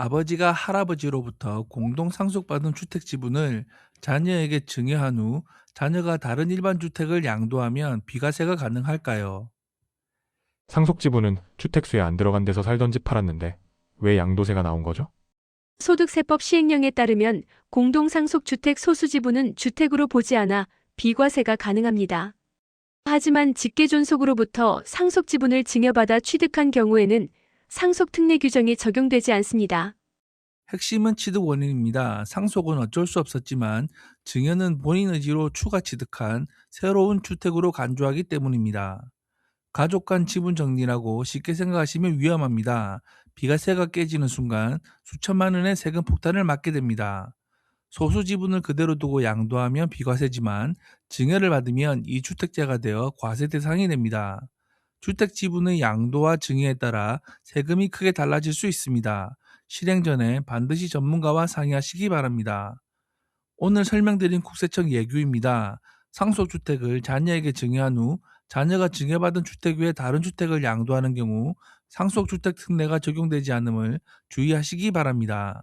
아버지가 할아버지로부터 공동 상속받은 주택 지분을 자녀에게 증여한 후 자녀가 다른 일반 주택을 양도하면 비과세가 가능할까요? 상속 지분은 주택수에 안 들어간 데서 살던 집 팔았는데 왜 양도세가 나온 거죠? 소득세법 시행령에 따르면 공동상속주택 소수 지분은 주택으로 보지 않아 비과세가 가능합니다. 하지만 직계존속으로부터 상속 지분을 증여받아 취득한 경우에는 상속 특례 규정이 적용되지 않습니다. 핵심은 취득 원인입니다. 상속은 어쩔 수 없었지만 증여는 본인 의지로 추가 취득한 새로운 주택으로 간주하기 때문입니다. 가족 간 지분 정리라고 쉽게 생각하시면 위험합니다. 비과세가 깨지는 순간 수천만 원의 세금 폭탄을 맞게 됩니다. 소수 지분을 그대로 두고 양도하면 비과세지만 증여를 받으면 이주택자가 되어 과세 대상이 됩니다. 주택 지분의 양도와 증여에 따라 세금이 크게 달라질 수 있습니다. 실행 전에 반드시 전문가와 상의하시기 바랍니다. 오늘 설명드린 국세청 예규입니다. 상속주택을 자녀에게 증여한 후 자녀가 증여받은 주택 외에 다른 주택을 양도하는 경우 상속주택 특례가 적용되지 않음을 주의하시기 바랍니다.